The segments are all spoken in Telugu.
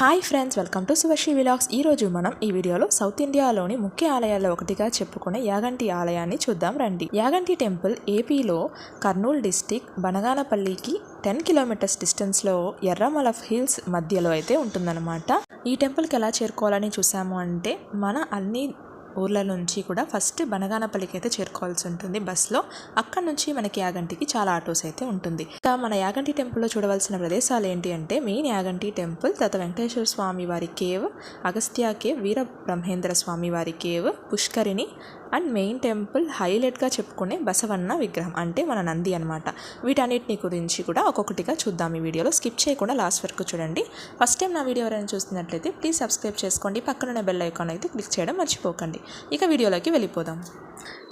Hi friends welcome to Sivasri vlogs ఈరోజు మనం ఈ వీడియోలో సౌత్ ఇండియాలోని ముఖ్య ఆలయాల్లో ఒకటిగా చెప్పుకునే యాగంటి ఆలయాన్ని చూద్దాం రండి. యాగంటి టెంపుల్ ఏపీలో కర్నూలు డిస్టిక్ బనగానపల్లికి టెన్ కిలోమీటర్స్ డిస్టెన్స్లో ఎర్రమల హిల్స్ మధ్యలో అయితే ఉంటుందన్నమాట. ఈ టెంపుల్కి ఎలా చేరుకోవాలని చూసాము అంటే మన అన్ని ఊర్ల నుంచి కూడా ఫస్ట్ బనగానపల్లికి అయితే చేరుకోవాల్సి ఉంటుంది. బస్సులో అక్కడ నుంచి మనకి యాగంటికి చాలా ఆటోస్ అయితే ఉంటుంది. ఇంకా మన యాగంటి టెంపుల్లో చూడవలసిన ప్రదేశాలు ఏంటి అంటే మెయిన్ యాగంటి టెంపుల్ తర్వాత వెంకటేశ్వర స్వామి వారి కేవ్ అగస్త్య కేవ్ వీర బ్రహ్మేంద్ర స్వామి వారి cave Pushkarini and main temple హైలైట్గా చెప్పుకునే బసవన్న విగ్రహం అంటే మన నంది అనమాట వీటన్నిటిని గురించి కూడా ఒక్కొక్కటిగా చూద్దాం ఈ వీడియోలో. స్కిప్ చేయకుండా లాస్ట్ వరకు చూడండి. ఫస్ట్ టైం నా వీడియో ఎవరైనా చూస్తున్నట్లయితే ప్లీజ్ సబ్స్క్రైబ్ చేసుకోండి. పక్కన బెల్ ఐకాన్ అయితే క్లిక్ చేయడం మర్చిపోకండి. ఇక వీడియోలోకి వెళ్ళిపోదాం.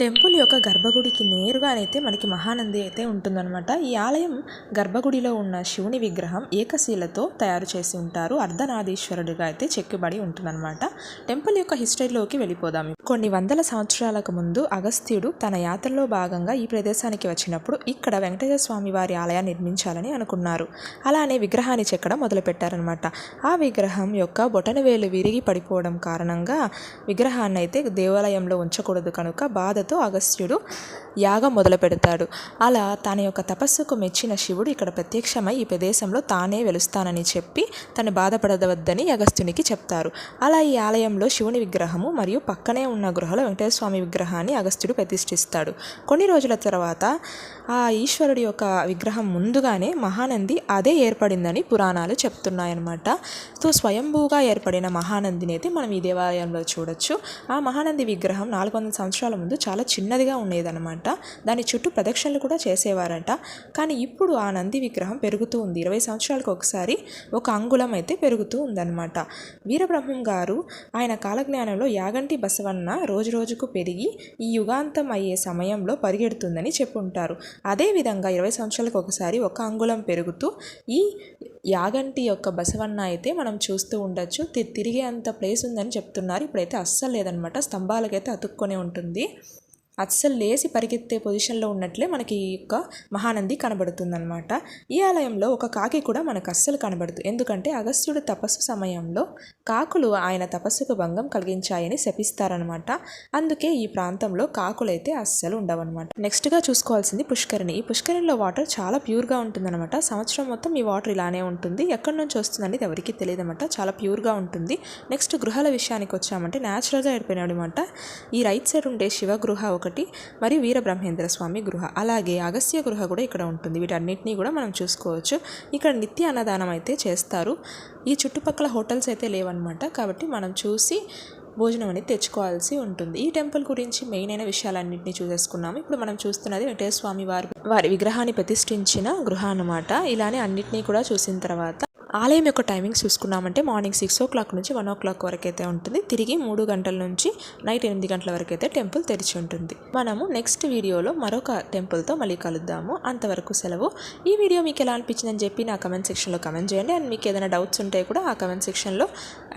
టెంపుల్ యొక్క గర్భగుడికి నేరుగానైతే మనకి మహానంది అయితే ఉంటుందన్నమాట. ఈ ఆలయం గర్భగుడిలో ఉన్న శివుని విగ్రహం ఏకశీలతో తయారు చేసి ఉంటారు. అర్ధనాదీశ్వరుడిగా అయితే చెక్కుబడి ఉంటుందన్నమాట. టెంపుల్ యొక్క హిస్టరీలోకి వెళ్ళిపోదాం. కొన్ని వందల సంవత్సరాలకు ముందు అగస్త్యుడు తన యాత్రలో భాగంగా ఈ ప్రదేశానికి వచ్చినప్పుడు ఇక్కడ వెంకటేశ్వర స్వామి వారి ఆలయాన్ని నిర్మించాలని అనుకున్నారు. అలానే విగ్రహాన్ని చెక్కడం మొదలుపెట్టారనమాట ఆ విగ్రహం యొక్క బొటనవేలు విరిగి పడిపోవడం కారణంగా విగ్రహాన్ని అయితే దేవాలయంలో ఉంచకూడదు కనుక బాధతో అగస్త్యుడు యాగం మొదలు పెడతాడు అలా తన యొక్క తపస్సుకు మెచ్చిన శివుడు ఇక్కడ ప్రత్యక్షమై ఈ ప్రదేశంలో తానే వెలుస్తానని చెప్పి తను బాధపడవద్దని అగస్త్యునికి చెప్తారు. అలా ఈ ఆలయంలో శివుని విగ్రహము మరియు పక్కనే ఉన్న గృహలో వెంకటేశ్వర స్వామి విగ్రహాన్ని అగస్త్యుడు ప్రతిష్ఠిస్తాడు. కొన్ని రోజుల తర్వాత ఆ ఈశ్వరుడి యొక్క విగ్రహం ముందుగానే మహానంది అదే ఏర్పడిందని పురాణాలు చెప్తున్నాయన్నమాట. సో స్వయంభూగా ఏర్పడిన మహానందిని అయితే మనం ఈ దేవాలయంలో చూడొచ్చు. ఆ మహానంది విగ్రహం నాలుగు వందల సంవత్సరాల ముందు చాలా చిన్నదిగా ఉండేదన్నమాట. దాని చుట్టూ ప్రదక్షిణలు కూడా చేసేవారంట. కానీ ఇప్పుడు ఆ నంది విగ్రహం పెరుగుతూ ఉంది. ఇరవై సంవత్సరాలకు ఒకసారి ఒక అంగుళం అయితే పెరుగుతూ ఉందన్నమాట. వీరబ్రహ్మం గారు ఆయన కాలజ్ఞానంలో యాగంటి బసవన్న రోజు రోజుకు పెరిగి ఈ యుగాంతం అయ్యే సమయంలో పరిగెడుతుందని చెప్పుంటారు. అదేవిధంగా ఇరవై సంవత్సరాలకు ఒకసారి ఒక అంగుళం పెరుగుతూ ఈ యాగంటి యొక్క బసవన్న అయితే మనం చూస్తూ ఉండొచ్చు. తిరిగే అంత ప్లేస్ ఉందని చెప్తున్నారు. ఇప్పుడైతే అస్సలు లేదనమాట. స్తంభాలకైతే అతుక్కొని ఉంటుంది. అస్సలు లేచి పరిగెత్తే పొజిషన్లో ఉన్నట్లే మనకి ఈ యొక్క మహానంది కనబడుతుందన్నమాట. ఈ ఆలయంలో ఒక కాకి కూడా మనకు అస్సలు కనబడదు. ఎందుకంటే అగస్త్యుడు తపస్సు సమయంలో కాకులు ఆయన తపస్సుకు భంగం కలిగించాయని శపిస్తారనమాట అందుకే ఈ ప్రాంతంలో కాకులైతే అస్సలు ఉండవన్నమాట. నెక్స్ట్గా చూసుకోవాల్సింది పుష్కరిణి. ఈ పుష్కరిణిలో వాటర్ చాలా ప్యూర్గా ఉంటుందన్నమాట. సంవత్సరం మొత్తం ఈ వాటర్ ఇలానే ఉంటుంది. ఎక్కడి నుంచి వస్తుందని ఎవరికి తెలియదు అనమాట చాలా ప్యూర్గా ఉంటుంది. నెక్స్ట్ గృహాల విషయానికి వచ్చామంటే న్యాచురల్గా ఏర్పడినాడు అనమాట ఈ రైట్ సైడ్ ఉండే శివగృహ ఒకటి మరియు వీరబ్రహ్మేంద్ర స్వామి గృహ. అలాగే అగస్త్య గృహ కూడా ఇక్కడ ఉంటుంది. వీటన్నిటినీ కూడా మనం చూసుకోవచ్చు. ఇక్కడ నిత్య అన్నదానం అయితే చేస్తారు. ఈ చుట్టుపక్కల హోటల్స్ అయితే లేవన్నమాట. కాబట్టి మనం చూసి భోజనం అనేది తెచ్చుకోవాల్సి ఉంటుంది. ఈ టెంపుల్ గురించి మెయిన్ అయిన విషయాలన్నింటినీ చూసేసుకున్నాము. ఇప్పుడు మనం చూస్తున్నది వెంకటేశ్వర స్వామి వారి వారి విగ్రహాన్ని ప్రతిష్ఠించిన గృహ అన్నమాట. ఇలానే అన్నిటినీ కూడా చూసిన తర్వాత ఆలయం యొక్క టైమింగ్స్ చూసుకున్నామంటే మార్నింగ్ సిక్స్ ఓ క్లాక్ నుంచి వన్ ఓ క్లాక్ వరకు అయితే ఉంటుంది. తిరిగి మూడు గంటల నుంచి నైట్ ఎనిమిది గంటల వరకు అయితే టెంపుల్ తెరిచి ఉంటుంది. మనము నెక్స్ట్ వీడియోలో మరొక టెంపుల్తో మళ్ళీ కలుద్దాము. అంతవరకు సెలవు. ఈ వీడియో మీకు ఎలా అనిపించిందని చెప్పి నా కమెంట్ సెక్షన్లో కమెంట్ చేయండి. అండ్ మీకు ఏదైనా డౌట్స్ ఉంటే కూడా ఆ కమెంట్ సెక్షన్లో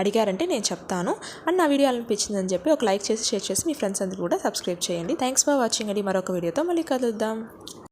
అడిగారంటే నేను చెప్తాను. అండ్ నా వీడియో అనిపించిందని చెప్పి ఒక లైక్ చేసి షేర్ చేసి మీ ఫ్రెండ్స్ అందరూ కూడా సబ్స్క్రైబ్ చేయండి. థ్యాంక్స్ ఫర్ వాచింగ్ అండి. మరొక వీడియోతో మళ్ళీ కలుద్దాం.